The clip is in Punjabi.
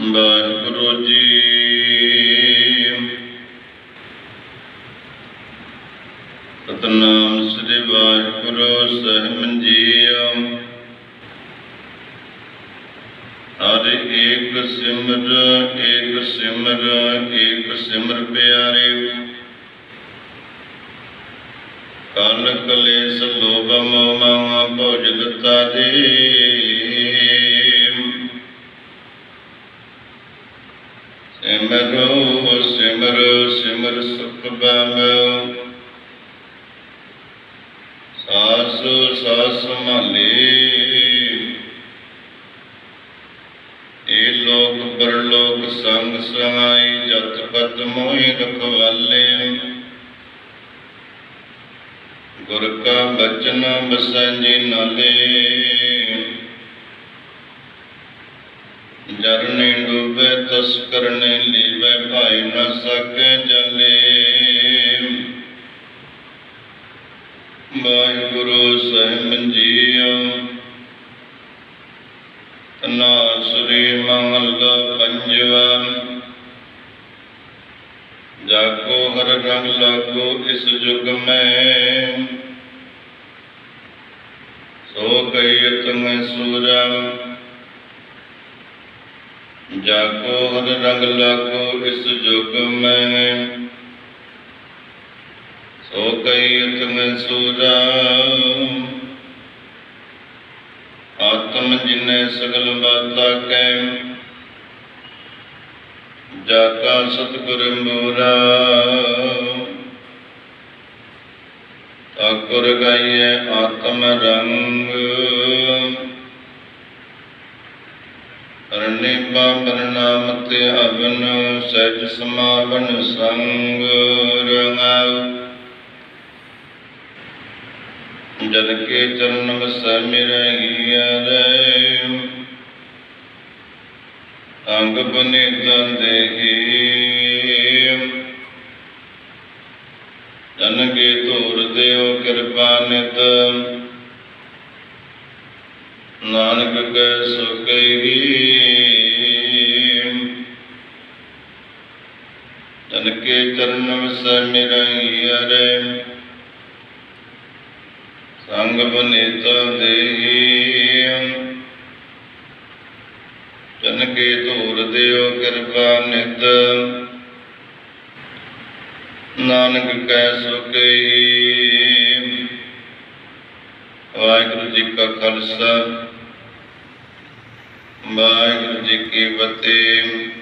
ਵਾਹਿਗੁਰੂ ਜੀ ਸਤਨਾਮ ਸ੍ਰੀ ਵਾਹਿਗੁਰੂ ਸਾਹਿਬ ਜੀ ਹਰ ਏਕ ਸਿਮਰ ਏਕ ਸਿਮਰ ਏਕ ਸਿਮਰ ਪਿਆਰੇ। ਕਲ ਕਲੇਸ਼ ਲੋਭ ਮੋਹ ਮਾਇਆ ਭੋਜਨ ਤਾਜੇ। ਸਿਮਰੋ ਸਿਮਰੋ, ਸਿਮਰ ਸੁਖ ਬਾਮੋ ਸਾਸ ਸਾਸ ਇਹ ਲੋਕ ਪਰਲੋਕ ਸੰਗ ਸਹਾਈ, ਜਤ ਪਤ ਮੋਹਿ ਰਖਵਾਲੇ ਗੁਰ ਕਾ ਬਚਨ ਬਸੰਜੀ ਨਾਲੇ। ਜਰਨੇ ਡੂਬੇ ਤਸਕਰ ਨੇ ਲੀਵੇ, ਭਾਈ ਨਾ ਸਕੇ ਜਲੇ। ਵਾਹਿਗੁਰੂ ਸਾਹਿਬ ਜੀਓ ਤਨਾਸਰੀ ਮਹੱਲਾ ਪੰਜਵਾ। ਜਾਕੋ ਹਰ ਰੰਗ ਲਾਗੋ ਇਸ ਜੁਗ ਮੈਂ। ਸੋ ਕਈ ਤਮੈ ਸੂਰਾ ਜਾਕੋ ਹਰ ਰੰਗ ਲਾਗੋ ਇਸ ਜੁਗ ਮੈਂ। ਸੋ ਕਈ ਤਮੈ ਸੂਰਾ ਆਤਮ ਜਿਨੇ ਸਗਲ ਬਾਤਾ ਕੈ ਜਾ ਕਾ ਸਤਿਗੁਰ ਮੋਰਾ। ਠਾਕੁਰ ਗਾਈਐ ਆਤਮ ਰੰਗ। ਅਰਣੇ ਬਾਬਰ ਨਾਮ ਤੇ ਅਵਨ ਸਹਿਜ ਸਮਾਵਨ ਸੰਗ ਰੰਗਾਉ। ਜਨ ਕੇ ਚਰਨ ਵਸੈ ਮੇਰੇ ਰੇ ਅੰਗ ਬਨੇ ਦੇਹੀ। ਜਨ ਕੇ ਧੂਰ ਦਿਓ ਕਿਰਪਾ ਨਿਤ। ਨਾਨਕ ਕੈ ਸੁ ਜਨ ਕੇ ਚਰਨ ਵਸੈ ਮੇਰਾ ਸੰਗ ਬਨੇਤ ਦੇਹੀ। ਜਨ ਕੇ ਧੂਰ ਦਿਓ ਕਿਰਪਾ ਨਿਤ। ਨਾਨਕ ਕੈ ਸੁਖਈ ਵਾਹਿਗੁਰੂ ਜੀ ਕਾ ਖਾਲਸਾ। ਵਾਹਿਗੁਰੂ ਜੀ ਕੀ ਫਤਿਹ।